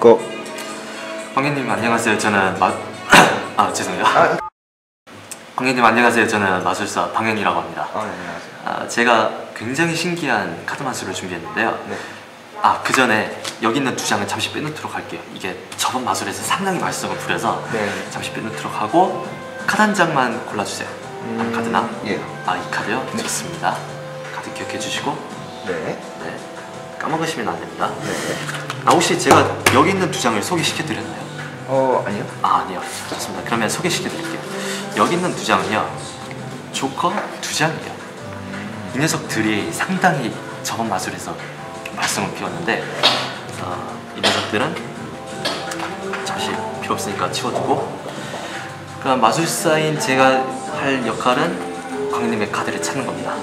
고. 광현님 안녕하세요. 저는 마... 아 죄송해요. 아, 광현님 안녕하세요. 저는 마술사 방현이라고 합니다. 아, 네, 안녕하세요. 아, 제가 굉장히 신기한 카드 마술을 준비했는데요. 네. 아, 그 전에 여기 있는 두 장을 잠시 빼놓도록 할게요. 이게 저번 마술에서 상당히 말썽을 부려서 네. 잠시 빼놓도록 하고 카드 한 장만 골라주세요. 한 카드나? 예. 아, 이 카드요? 네. 좋습니다. 카드 기억해 주시고 네. 네. 까먹으시면 안 됩니다. 네. 아, 혹시 제가 여기 있는 두 장을 소개시켜 드렸나요? 어, 아니요. 아, 아니요. 좋습니다. 그러면 소개시켜 드릴게요. 여기 있는 두 장은요. 조커 두 장이에요. 이 녀석들이 상당히 저번 마술에서 말썽을 피웠는데 어, 이 녀석들은 잠시 필요 없으니까 치워두고 그럼 마술사인 제가 할 역할은 광님의 카드를 찾는 겁니다.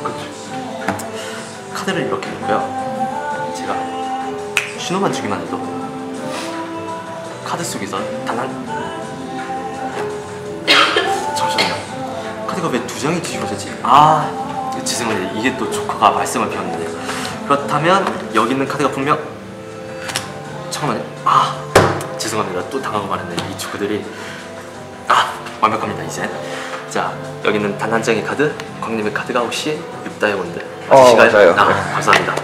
카드를 이렇게 놓고요. 신호만 주기만 해도 카드 속에서 단한 잠시만요. 카드가 왜 두 장이 뒤집어졌지? 아 죄송해요. 이게 또 조커가 말썽을 피웠는데 그렇다면 여기 있는 카드가 분명 잠깐만요. 아 죄송합니다. 또 당하고 말았네. 이 조커들이 아 완벽합니다 이제. 자 여기 있는 단 한 장의 카드, 광님의 카드가 혹시 육 다이아몬드 어? 맞아요. 아 네. 감사합니다.